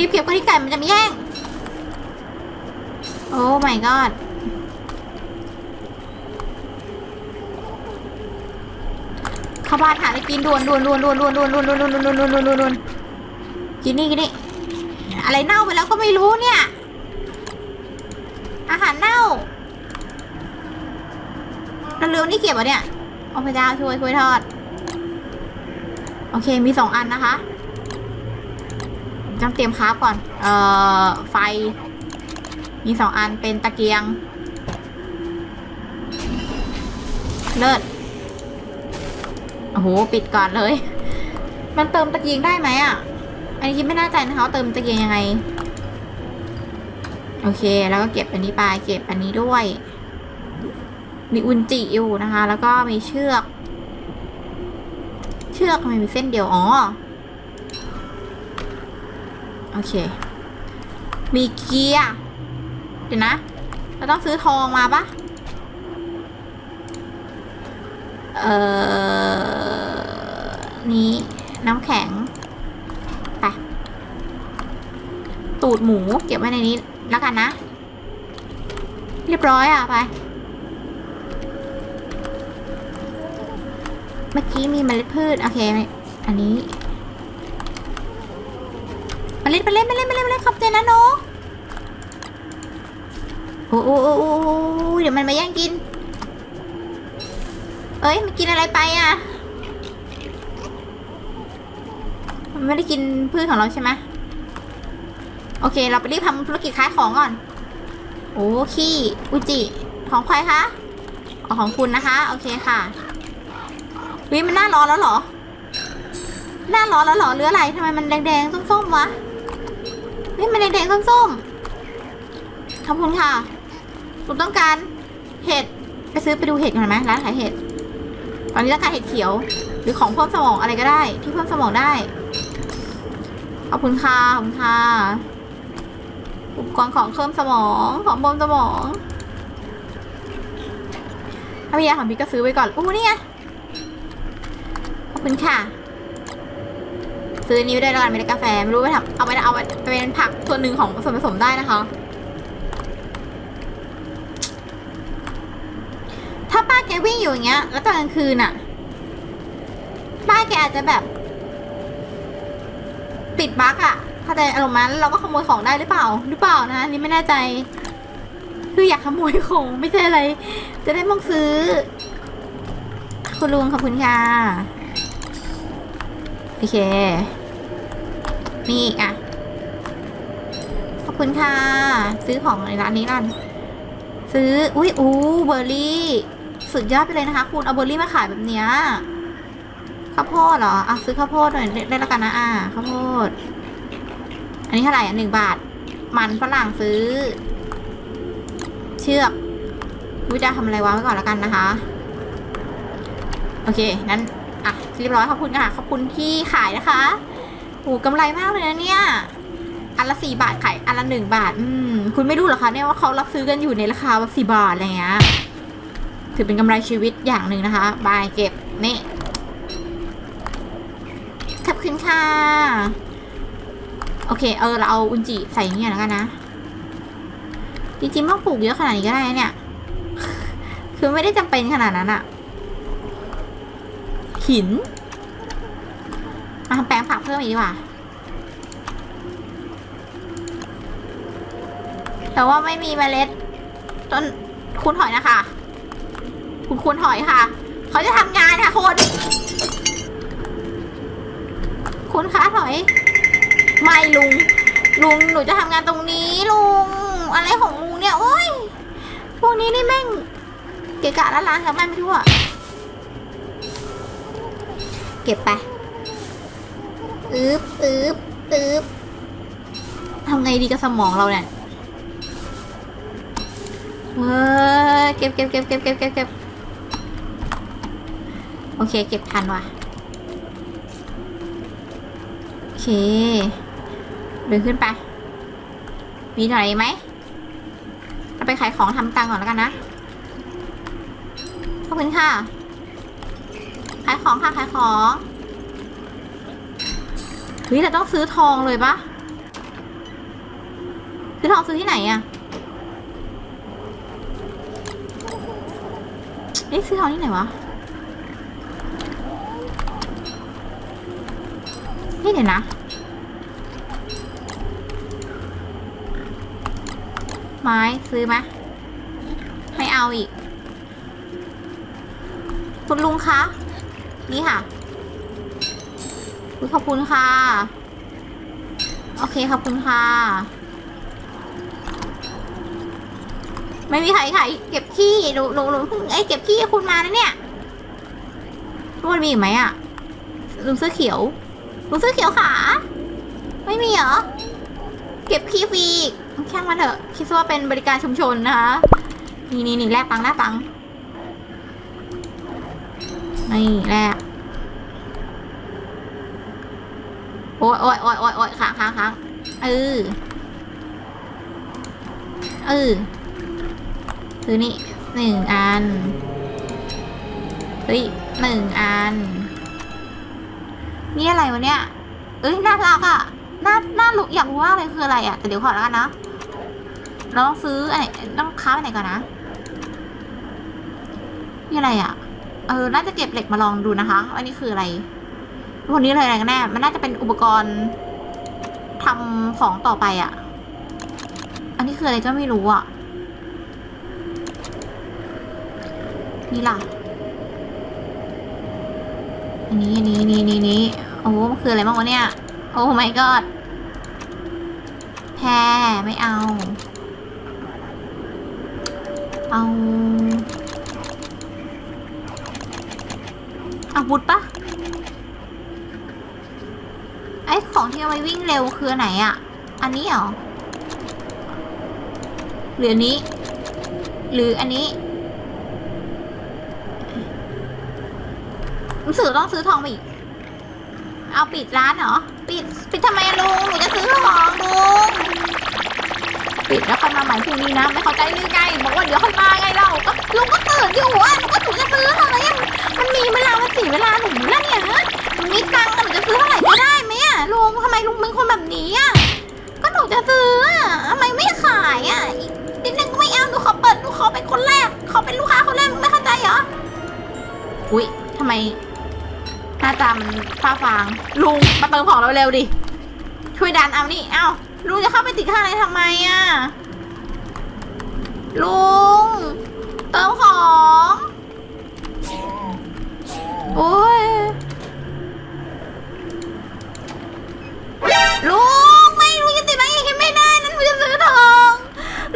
รีบเก็บก็ที่ไก่มันจะไม่แย่ง โอ้ my god เข้าบ้านหาอะไรกินด่วนด่วนด่วนด่วนด่วนด่วนด่วนด่วนด่วนด่วนด่วนด่วนด่วนด่วนกินนี่กินนี่อะไรเน่าไปแล้วก็ไม่รู้เนี่ย อาหารเน่าแล้วเร็วนี่เก็บเหรอเนี่ยโอ้พระเจ้าช่วยช่วยทอด โอเคมีสองอันนะคะ ต้องเตรียมคราฟก่อน เอ่อ ไฟ มีสองอันเป็นตะเกียง เลิศโอ้โห ปิดก่อนเลย มันเติมตะเกียงได้ไหมอะ อันนี้คิดไม่แน่ใจนะคะเติมตะเกียงยังไง โอเค แล้วก็เก็บอันนี้ไป เก็บอันนี้ด้วย มีอุนจิอยู่นะคะ แล้วก็มีเชือก เชือกทำไมมีเส้นเดียว อ๋อ โอเค มีเกียร์ เดี๋ยวนะ เราต้องซื้อทองมาปะเอ่อ นี้น้ำแข็ง ไป ตูดหมูเก็บไว้ในนี้แล้วกันนะ เรียบร้อยอะ ไป เมื่อกี้มีเมล็ดพืช โอเค อันนี้ มาเมล็ดเมล็ดเมล็ดเมล็ดเล็ดขอบใจนะนกโอ้โอ้โอ้โอ้โอ้เดี๋ยวมันมาแย่งกิน เอ้ยมันกินอะไรไปอะ มันไม่ได้กินพืชของเราใช่ไหมโอเค เราไปรีบทำธุรกิจขายของก่อน โอ้ขี้อุจิของใครคะอ๋อของคุณนะคะ โอเคค่ะวิมันหน้าร้อนแล้วเหรอ หน้าร้อนแล้วเหรอหรืออะไรทำไมมันแดงๆส้มๆวะ นี่มันแดงๆส้มๆขอบคุณค่ะผมต้องการเห็ดไปซื้อไปดูเห็ดกันไหมร้านขายเห็ด ตอนนี้ต้องการเห็ดเขียว หรือของเพิ่มสมองอะไรก็ได้ ที่เพิ่มสมองได้ขอบคุณค่ะขอบคุณค่ะอุปกรณ์ของเพิ่มสมองของเพิ่มสมองถ้าพี่ยาของพี่ก็ซื้อไว้ก่อนอู้นี่ไงขอบคุณค่ะ ซื้อนี้ได้แล้วกันไม่ได้กาแฟไม่รู้ไปทำเอาไปเอาไปเป็นผักส่วนหนึ่งของส่วนผสมได้นะคะ ถ้าป้าแกวิ่งอยู่อย่างเงี้ย แล้วตอนกลางคืนอะป้าแกอาจจะแบบ ปิดบั๊กอะเข้าใจอารมณ์นั้นเราก็ขโมยของได้หรือเปล่า หรือเปล่านะนนี่ไม่แน่ใจ คืออยากขโมยของไม่ใช่อะไร จะได้มองซื้อ คุณลุงขอบคุณค่ะโอเค นี่อีกอะ ขอบคุณค่ะ ซื้อของในร้านนี้กันซื้อ อุ้ยอู้เบอร์รี่ สุดยอดไปเลยนะคะ คุณเอาเบอร์รี่มาขายแบบเนี้ยข้าวโพดเหรอ อะซื้อข้าวโพดหน่อยได้แล้วกันนะ อะข้าวโพด อันนี้เท่าไหร่อะหนึ่งบาท มันฝรั่งซื้อ เชือกวิจะทำอะไรวางไว้ก่อนแล้วกันนะคะ โอเค นั้น อะ เรียบร้อยขอบคุณค่ะ ขอบคุณที่ขายนะคะ โอ้กำไรมากเลยนะเนี่ย อันละสี่บาทขายอันละหนึ่งบาท อืม คุณไม่รู้เหรอคะเนี่ยว่าเขารับซื้อกันอยู่ในราคาสี่บาทอะไรเงี้ย ถือเป็นกำไรชีวิตอย่างหนึ่งนะคะ บายเก็บ นี่ ขอบคุณค่ะ โอเค เออ เราเอาอุนจิใส่เงี้ยแล้วกันนะ จริงๆไม่ต้องปลูกเยอะขนาดนี้ก็ได้เนี่ย คือไม่ได้จำเป็นขนาดนั้นอะหิน มาทำแปลงผักเพิ่มอีกดีกว่า แต่ว่าไม่มีเมล็ด ต้นคุณถอยนะคะ คุณคุณถอยค่ะ เขาจะทำงานค่ะคุณคุณคะถอย ไม่ลุง ลุงหนูจะทำงานตรงนี้ลุง อะไรของลุงเนี่ยโอ้ยพวกนี้นี่แม่งเกะกะละลานชาวบ้านไม่ทั่ว เก็บไป อึ๊บอึ๊บอึ๊บทำไงดีกับสมองเราเนี่ยเฮ้ยเก็บเก็บเก็บเก็บเก็บเก็บเก็บโอเค เก็บทันว่ะ โอเค เดินขึ้นไป มีหน่อยไหมเราไปขายของทำตังก่อนแล้วกันนะ ขอบคุณค่ะ ขายของค่ะ ขายของ ฮ้ยเราต้องซื้อทองเลยปะซื้อทองซื้อที่ไหนอะเอ๊ะซื้อทองที่ไหนวะนี่เดี๋ยวนะไม้ซื้อไหมไม่เอาอีก คุณลุงคะ นี่ค่ะ ขอบคุณค่ะ โอเคขอบคุณค่ะ ไม่มีใครใครเก็บขี้หนูหนูหนูเพิ่งไอ้เก็บขี้คุณมานะเนี่ยทุกคนมีอีกไหมอะลุงเสื้อเขียวลุงเสื้อเขียวขา ไม่มีเหรอ เก็บขี้ฟรีอีกช่งมันเถอะ คิดว่าเป็นบริการชุมชนนะคะ นี่นี่นี่แลกตังค์แลกตังค์นี่แลก โอ้ยโอ้ยโอ้ยโอ้ยโอ้ยค้างค้างค้างเออเออซื้อนี่หนึ่งอันเฮ้ยหนึ่งอัน นี่อะไรวะเนี่ยเอ้ยน่ารักอะน่าน่ารู้อยากรู้ว่าอะไรคืออะไรอะแต่เดี๋ยวขอแล้วกันนะเราต้องซื้ออันไหนต้องค้าไปไหนก่อนนะนี่อะไรอะ เออ น่าจะเก็บเหล็กมาลองดูนะคะว่านี่คืออะไร วันนี้อะไรกันแน่ มันน่าจะเป็นอุปกรณ์ทำของต่อไปอะ อันนี้คืออะไรก็ไม่รู้อะ นี่ล่ะ อันนี้อันนี้อันนี้อันนี้อันนี้โอ้มันคืออะไรบ้างวะเนี่ย โอ้ my god แพรไม่เอา เอาอาวุธปะไอ ของที่เอาไว้วิ่งเร็วคือไหนอะอันนี้เหรอหรืออันนี้ หรืออันนี้รู้สึกต้องซื้อทองมาอีก เอาปิดร้านเหรอ ปิด ปิดทำไมลุง หนูจะซื้อของลุง ปิดแล้วค่อยมาใหม่พรุ่งนี้นะ ไม่เข้าใจหรือไง บอกว่าเดี๋ยวค่อยมาไงเราก็ลุงก็ตื่นอยู่อะหนูก็หนูจะซื้อทำไมอะมันมีเวลามันสียเวลาหนูแล้วเนี่ยฮะหนูมีตังค์หนูจะซื้อเท่าไหร่ก็ได้ไหมอะ ลุงทำไมลุงเป็นคนแบบนี้อะก็หนูจะซื้ออะทำไมไม่ขายอะอีกนิดนึงก็ไม่เอาหนูขอเปิดหนูขอเป็นคนแรกขอเป็นลูกค้าคนแรกไม่เข้าใจเหรออุ๊ยทำไมหน้าตามันฟ้าฟางลุงมาเติมของเราเร็วดิช่วยดันเอานี่เอ้าลุงจะเข้าไปติดข้างในทำไมอะลุงเติมของโอ้ย ลุงไม่ลุงจะติดไหมอย่างนี้ไม่ได้นั้นหนูจะซื้อทอง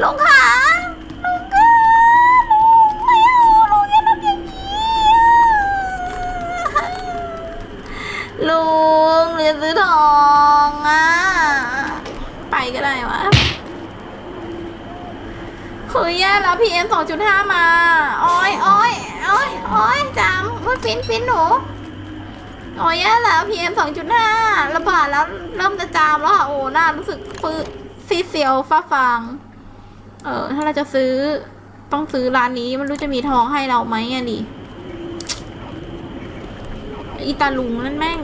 ลุงขาลุงก็ลุงไม่เอาลุงอย่าทำอย่างนี้ลุงจะซื้อทองอะไปก็ได้วะเฮ้ยแย่แล้วพีเอ็มสองจุดห้ามาอ้อยอ้อยอ้อยอ้อยจำโอ้ยฟินฟินหนู โอ้ยแย่แล้วพีเอ็มสองจุดห้าระบาดแล้วเริ่มจะจามแล้วอะโอ้หน้ารู้สึกฟืดซีเซียวฟ้าฟางเออ ถ้าเราจะซื้อต้องซื้อร้านนี้มันรู้จะมีทองให้เราไหมอะดิอีตาลุงนั่นแม่ง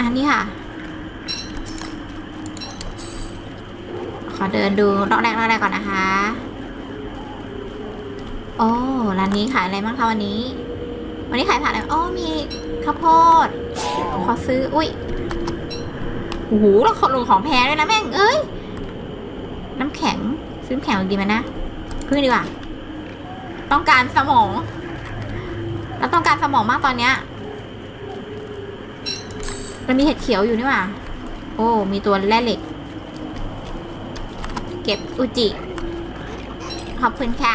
อันนี้ค่ะ ขอเดินดูรอบแรกรอบแรกก่อนนะคะ โอ้ร้านนี้ขายอะไรบ้างคะวันนี้ วันนี้ขายผักอะไรอ๋อมีข้าวโพดขอซื้อ อุ้ยโอ้โหเราขอลงของแพงด้วยนะแม่ง เอ้ย น้ำแข็ง ซื้อน้ำแข็งดีไหมนะพึ่งดีกว่า ต้องการสมอง เราต้องการสมองมากตอนเนี้ยเรามีเห็ดเขียวอยู่นี่หว่า โอ้ มีตัวแร่เหล็ก เก็บอุจิ ขอบคุณค่ะ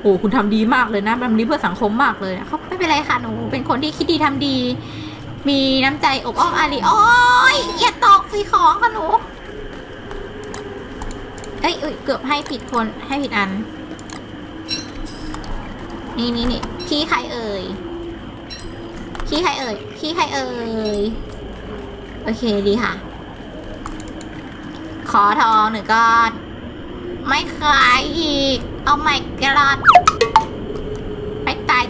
โอ้ คุณทำดีมากเลยนะทำดีเพื่อสังคมมากเลยนะเขา เป็นไรค่ะหนูเป็นคนที่คิดดีทำดี มีน้ำใจอบอ้อมอารีโอ้ยอย่าตอกสีของค่ะหนูเอ้ยเอ้ยเกือบให้ผิดคนให้ผิดอัน นี่นี่นี่ขี้ใครเอ่ยขี้ใครเอ่ยขี้ใครเอ่ยโอเคดีค่ะ ขอทองหนึ่งก้อน ไม่ขายอีก เอาไม่กรอดไปตาย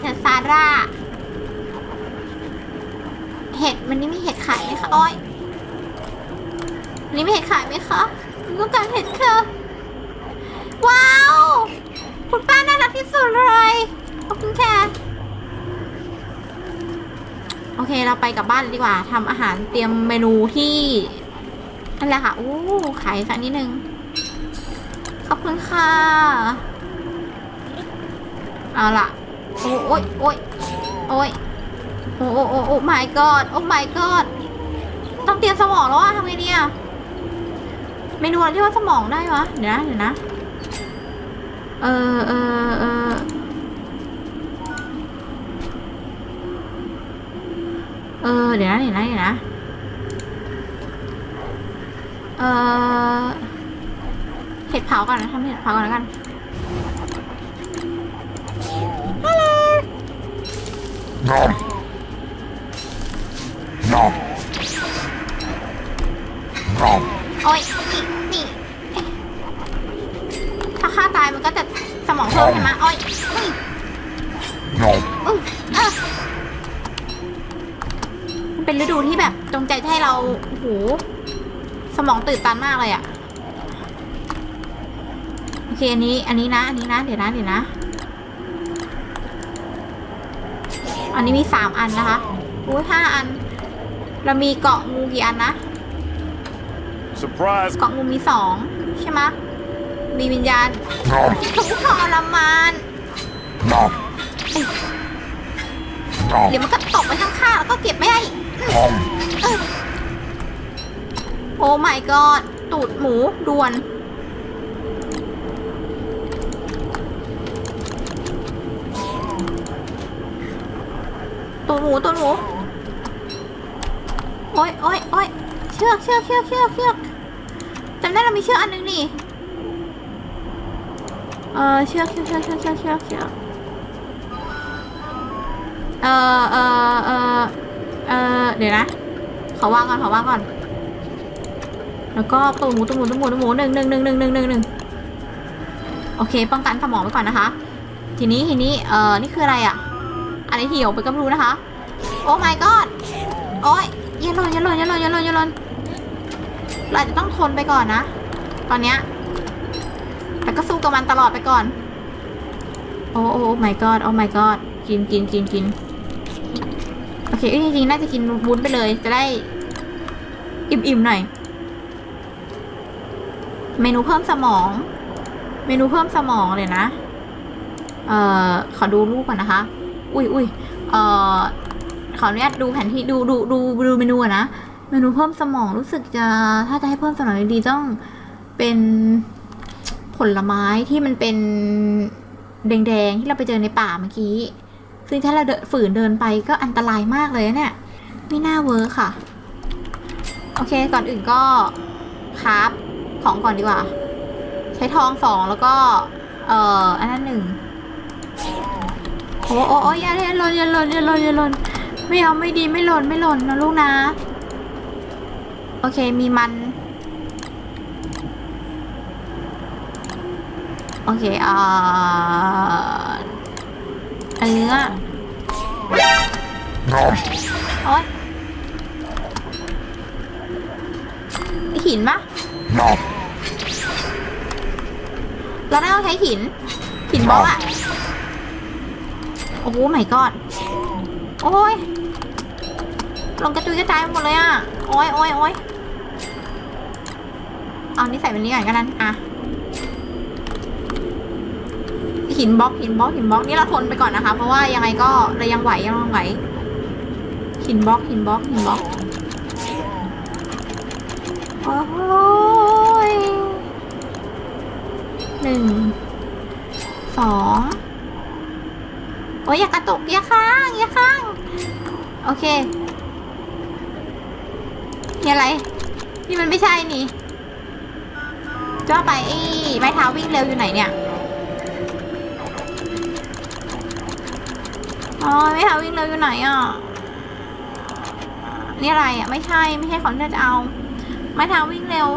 เธอะซาร่า เห็ดมันนี่มีเห็ดขายไหมคะอ้อยวันนี้มีเห็ดขายไหมคะต้องการเห็นค่ะ ว้าว คุณป้าน่ารักที่สุดเลย ขอบคุณค่ะ โอเคเราไปกลับบ้านดีกว่าทำอาหารเตรียมเมนูที่นั่นแหละค่ะอู้ขายสักนิดนึง ขอบคุณค่ะ เอาล่ะ โอ้ยโอ้ยโอ้ยโอ้โอ้โอ้โอ้ my god โอ้ my god ต้องเตรียมสมองแล้วอะทำไงดีอะเมนูอะไรที่ว่าสมองได้วะ เดี๋ยวนะเดี๋ยวนะ เออเออเออเออเดี๋ยวนะเดี๋ยวนะเดี๋ยวนะเออเห็ดเผาก่อนนะทำเห็ดเผาก่อนแล้วกัน Nom. Nom. Nom. โอ้ยนี่นี่เอ๊ะถ้าฆ่าตายมันก็จะสมองเพิ่มใช่ไหมโอ้ยนี่ Nom. อึ้งอะมันเป็นฤดูที่แบบจงใจจะให้เราโอ้โหสมองตื่นตันมากเลยอะโอเคอันนี้ อันนี้นะ อันนี้นะ เดี๋ยวนะ เดี๋ยวนะ อั นนี้มีสามอันนะคะอุ้ยห้าอัน เรามีเกาะงูกี่อันนะ Surprise! เกาะงูมีสองใช่ไหมะมีวิญญาณ Nom. ทุกทรมาน Nom. เดี๋ยว Nom. มันก็ตกไปข้างๆแล้วก็เก็บไม่ได้ Nom. โอ้ my god ตูดหมูด่วน ตูดหมูตูดหมูโอ้ยโอ้ยโอ้ยเชือกเชือกเชือกเชือกเชือกจำได้เรามีเชือกอันนึงนี่เออเชือกเชือกเชือกเชือกเชือกเชือกเชือกเออเออเออเออเดี๋ยวนะขอวางก่อนขอวางก่อน แล้วก็ตูดหมูตูดหมูตูดหมูตูดหมูหนึ่งหนึ่งหนึ่งหนึ่งหนึ่งหนึ่งหนึ่งโอเค ป้องกันสมองไว้ก่อนนะคะ ทีนี้ทีนี้เออนี่คืออะไรอะ อันนี้เหี่ยวไปก็ไม่รู้นะคะ โอ้ my god โอ้ยอย่าหล่นย่าหล่นย่าหล่นย่าหล่นย่าหล่นเราจะต้องทนไปก่อนนะ ตอนเนี้ยแต่ก็สู้กับมันตลอดไปก่อน โอ้โอ้ my god โอ้ my god กินกินกินกินโอเคเอ้ยจริงๆน่าจะกินวุ้นไปเลย จะได้อิ่มๆหน่อย เมนูเพิ่มสมอง เมนูเพิ่มสมองเลยนะ เอ่อ ขอดูรูปก่อนนะคะ อุ้ยอุ้ยเอ่อขออนุญาตดูแผนที่ดูดูดูดูเมนูนะ เมนูเพิ่มสมองรู้สึกจะถ้าจะให้เพิ่มสมองดีๆต้องเป็นผลไม้ที่มันเป็นแดงๆที่เราไปเจอในป่าเมื่อกี้ ซึ่งถ้าเราเดินฝืนเดินไปก็อันตรายมากเลยนะเนี่ย ไม่น่าเวิร์คค่ะ โอเคก่อนอื่นก็คราฟของก่อนดีกว่า ใช้ทองสองแล้วก็ เอ่ออันนั้นหนึ่ง อ้โอ้โอ้ยอย่าอย่าหล่นอย่าหล่นอย่าหล่นอย่าหล่นไม่เอาไม่ดีไม่หล่นไม่หล่นนะลูกนะ โอเคมีมัน โอเคเอ่อเนื้อ Nom. โอ๊ยหินปะ Nom. เราได้ต้องใช้หิน หินบล็อกอะ โอ้โหไม่กอดโอ้ยลงกระจุยกระจายหมดเลยอะโอ้ยโอ้ยโอ้ยเอานี่ใส่เป็นนี้ก่อนก็นั้นอะหินบล็อกหินบล็อกหินบล็อกนี่เราทนไปก่อนนะคะ เพราะว่ายังไงก็เรายังไหวยังไหวหินบล็อกหินบล็อกหินบล็อกโอ้ยหนึ่งสอง โอ้ยอย่ากระตุกอย่าค้างอย่าค้าง โอเคนี่อะไร นี่มันไม่ใช่นี่จ้าไปไอ้ไม้เท้าวิ่งเร็วอยู่ไหนเนี่ยอ๋อไม้เท้าวิ่งเร็วอยู่ไหนอะนี่อะไรอะ ไม่ใช่ไม่ใช่ของที่เราจะเอา ไม้เท้าวิ่งเร็ว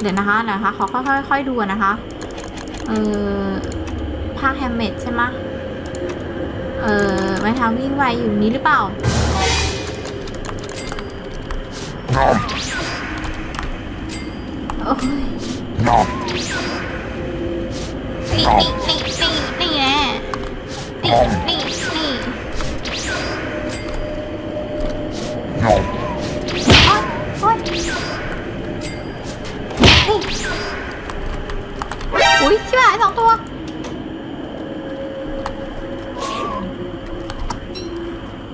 เดี๋ยวนะคะนะคะขอค่อยๆค่อยดูนะคะ ออภาคแฮมเมดใช่ไหมเออไม้เท้าวิ่งไวอยู่นี้หรือเปล่า ชิบหายสองตัว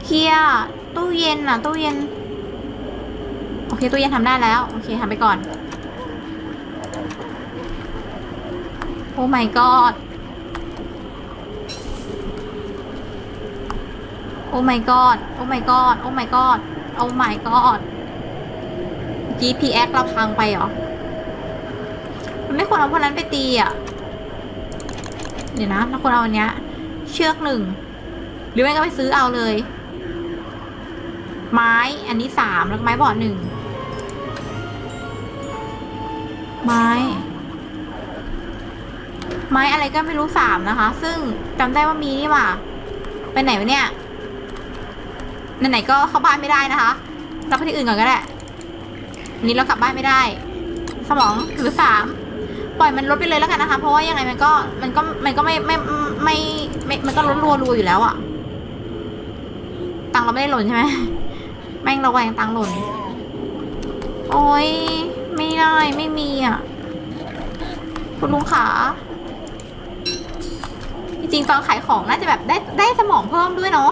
เคลียร์ตู้เย็นอะ ตู้เย็น โอเค ตู้เย็นทำได้แล้ว โอเคทำไปก่อน โอ้ my god โอ้ my god โอ้ my god โอ้ my god โอ้ my god GPS เราพังไปเหรอ มันไม่ควรเอาพวกนั้นไปตีอะ เดี๋ยวนะเราควรเอาอันเนี้ย เชือกหนึ่ง หรือไม่ก็ไปซื้อเอาเลย ไม้อันนี้สามแล้วก็ไม้บอดหนึ่ง ไม้ ไม้อะไรก็ไม่รู้สามนะคะ ซึ่งจำได้ว่ามีนี่ว่าไปไหนวะเนี่ยไหนๆก็เข้าบ้านไม่ได้นะคะเราไปที่อื่นก่อนก็ได้อันนี้เรากลับบ้านไม่ได้ สมองหรือสาม ปล่อยมันลดไปเลยแล้วกันนะคะ เพราะว่ายังไงมันก็มันก็มันก็ไม่ไม่ไม่ไม่มันก็ลดรัวรัวอยู่แล้วอะตังเราไม่ได้หล่นใช่ไหมแม่งระแวงตังหล่น โอ้ยไม่ได้ไม่มีอะ คุณลุงขาจริงๆตอนขายของน่าจะแบบได้ได้สมองเพิ่มด้วยเนาะ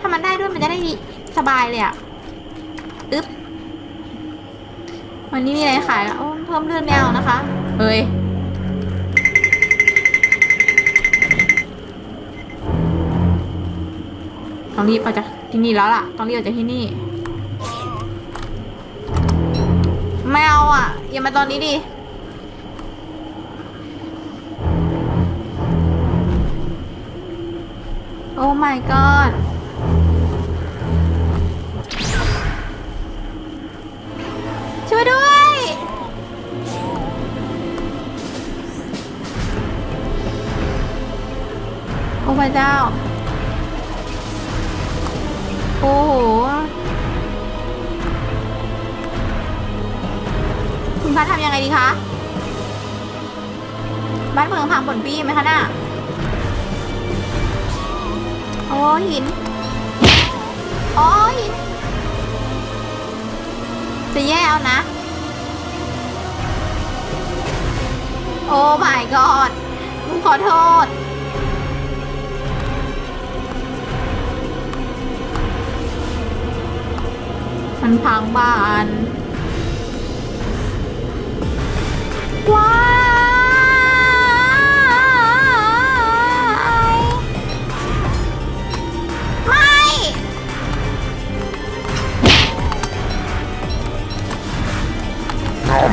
ถ้ามันได้ด้วยมันจะได้สบายเลยอะอึ๊บวันนี้มีอะไรขายอะโอ้เพิ่มเลือดไม่เอานะคะ เฮ้ย ต้องรีบออกจากที่นี่แล้วล่ะ ต้องรีบออกจากที่นี่ไม่เอาอะ อย่ามาตอนนี้ดิ โอ้ my god อ้พระเจ้า โอ้โห คุณคะทำยังไงดีคะ บ้านเมืองพังผลปีไหมคะน่ะ โอ้หิน โอ้หิน จะแย่เอานะ โอ้ my god กูขอโทษ พังบ้านว้ายไม่ knock,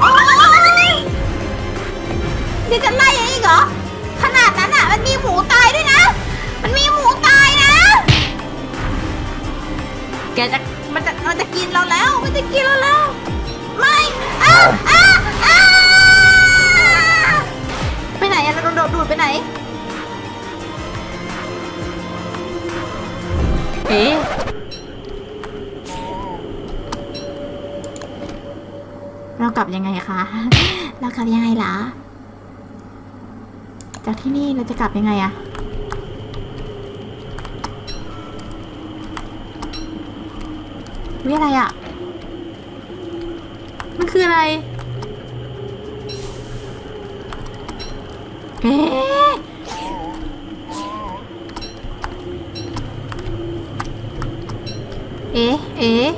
โอ๊ยนี่จะไล่อย่างนี้อีกเหรอ ขนาดนั้นอะ มันมีหมูตายด้วยนะ มันมีหมูตายนะ แกจะ มันจะมันจะกินเราแล้ว มันจะกินเราแล้ว ไม่อ้าอ้าอ้าไปไหนอะเราโดนดูดไปไหน เอ๊ะเรากลับยังไงคะ เรากลับยังไงล่ะ จากที่นี่เราจะกลับยังไงอะ วิอะไรอะมันคืออะไร เอ๊ะเอ๊ะเอ๊ะ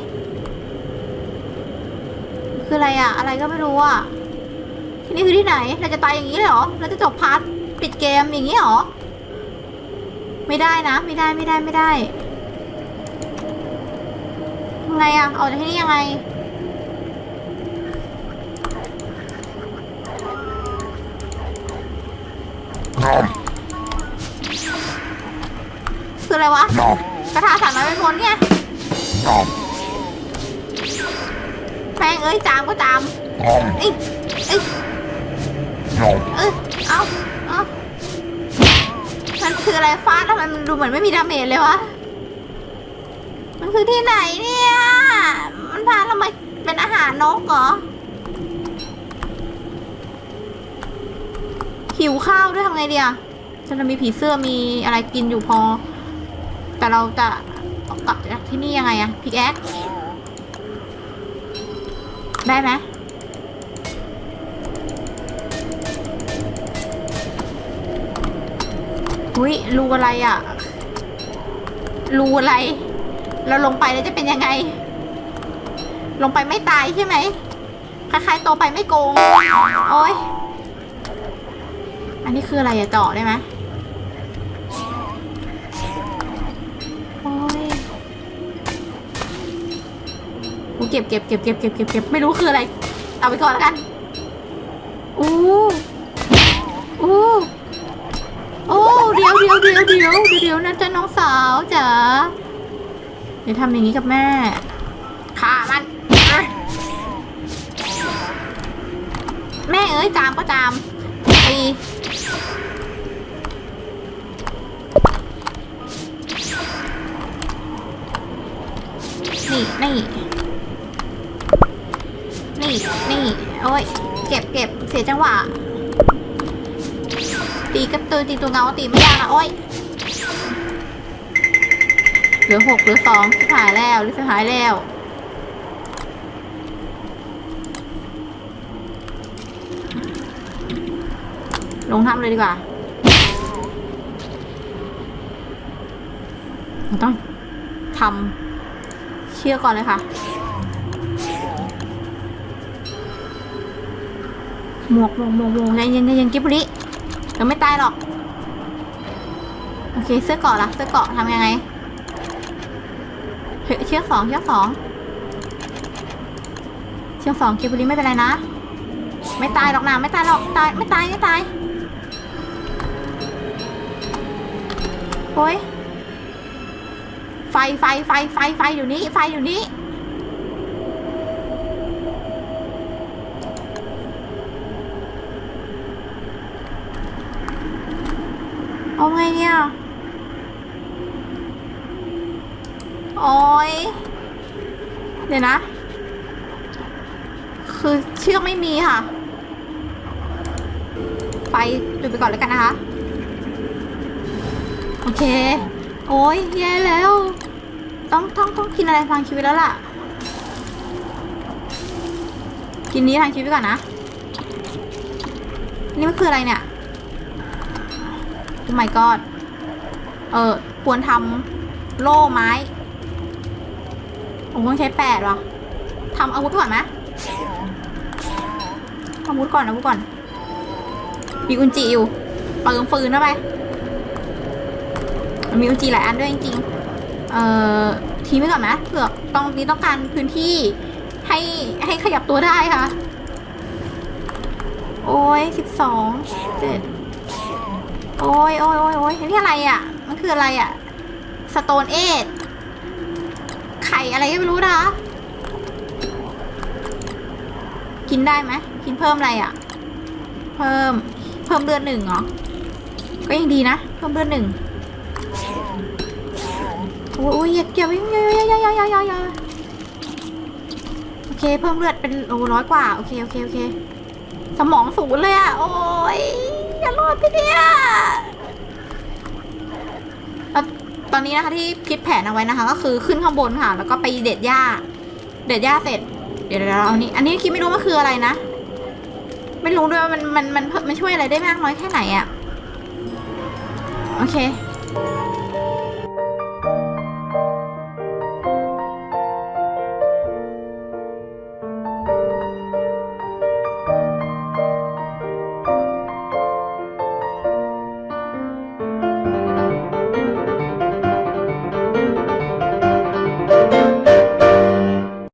คืออะไรอะอะไรก็ไม่รู้อะที่นี่คือที่ไหน เราจะตายอย่างนี้เลยเหรอ เราจะจบพาร์ทปิดเกมอย่างนี้เหรอ ไม่ได้นะ ไม่ได้ ไม่ได้ ไม่ได้ ไงอะออกจากที่นี่ยังไง knock, คืออะไรวะ knock, กระถาสามร้อยเป็นมนต์เนี่ย knock, แม่งเอ้ยจามก็จาม knock, เอ้ยเอ้ย knock, เอ้ยเอาเอามันคืออะไรฟาดทำไมมันดูเหมือนไม่มีดาเมจเลยวะ มันคือที่ไหนเนี่ยำท่าทำไมเป็นอาหารนกเหรอ หิวข้าวด้วยทำไงเดียฉันจะมีผีเสื้อมีอะไรกินอยู่พอ แต่เราจะกลับจากที่นี่ยังไงอะพิกแอคได้ไหมอุ้ยรูอะไรอะรูอะไร เราลงไปแล้วจะเป็นยังไง ลงไปไม่ตายใช่ไหมคล้ายๆโตไปไม่โกง โอ้ย อันนี้คืออะไรอะเจาะได้ไหมโอ้ยกูเก็บเก็บเก็บเก็บเก็บเก็บเก็บไม่รู้คืออะไร เอาไปก่อนแล้วกัน อู้ อู้ โอ้ เดี๋ยวเดี๋ยวเดี๋ยวเดี๋ยวเดี๋ยวเดี๋ยวนะจ๊ะน้องสาวจ๋าเดี๋ยวทำอย่างนี้กับแม่ฆ่ามัน แม่เอ้ยจามก็จามตีนี่นี่นี่นี่โอ้ยเก็บเก็บเสียจังหวะตีกระตือตีตัวเงาตีไม่ยากนะโอ้ยเหลือหกเหลือสองสุดท้ายแล้วหรือสุดท้ายแล้ว ลงทำเลยดีกว่าต้องทำเชื่อกก่อนเลยค่ะ หมวกหมวกหมวกหมวกใจเย็นใจเย็นกิบบุริเดี๋ยวไม่ตายหรอก โอเคเสื้อเกาะล่ะเสื้อเกาะทำยังไงเชือกสองเชือกสองเชือกสองกิบบุริไม่เป็นไรนะ ไม่ตายหรอกนะไม่ตายหรอกตายไม่ตายไม่ตาย ไฟไฟไฟไฟไฟอยู่นี่ไฟอยู่นี่เอาไงเนี่ย โอ้ยเดี๋ยวนะ คือเชือกไม่มีค่ะไปดูไปก่อนแล้วกันนะคะ โอเค โอ้ยแย่แล้ว ต้องต้องต้องกินอะไรทางชีวิตแล้วล่ะ กินนี้ทางชีวิตก่อนนะ นี่มันคืออะไรเนี่ยโอ้ my god เออควรทำโล่ไม้ผมต้องใช้แปดว่ะทำอาวุธก่อนไหมอาวุธก่อนอาวุธก่อน มีอุนจิอยู่เติมฟืนเข้าไปมันมีอุนจิหลายอันด้วยจริงๆ เอ่อทีไม่ก่อนไหมเผื่อต้องนี้ต้องการพื้นที่ให้ให้ขยับตัวได้ค่ะ โอ้ยสิบสองเจ็ดโอ้ยโอ้ยโอ้ยโอ้ยนี่อะไรอะ มันคืออะไรอะ สโตนเอทไข่อะไรก็ไม่รู้นะคะกินได้ไหมกินเพิ่มอะไรอะ เพิ่ม เพิ่มเลือดหนึ่งเหรอ ก็ยังดีนะ เพิ่มเลือดหนึ่ง โอ้ยโอ้ยอย่าเกี่ยวอย่าอย่าอย่าอย่าอย่าอย่าโอเค เพิ่มเลือดเป็นโอ้ร้อยกว่า โอเคโอเคโอเค สมองศูนย์เลยอะโอ้ยอย่ารอดไปเนี่ยตอนนี้นะคะที่คิดแผนเอาไว้นะคะ ก็คือขึ้นข้างบนค่ะ แล้วก็ไปเด็ดหญ้า เด็ดหญ้าเสร็จเดี๋ยวเดี๋ยวเราเอานี้ อันนี้คิดไม่รู้ว่าคืออะไรนะ ไม่รู้ด้วยว่ามันมันมันมันช่วยอะไรได้มากน้อยแค่ไหนอะโอเค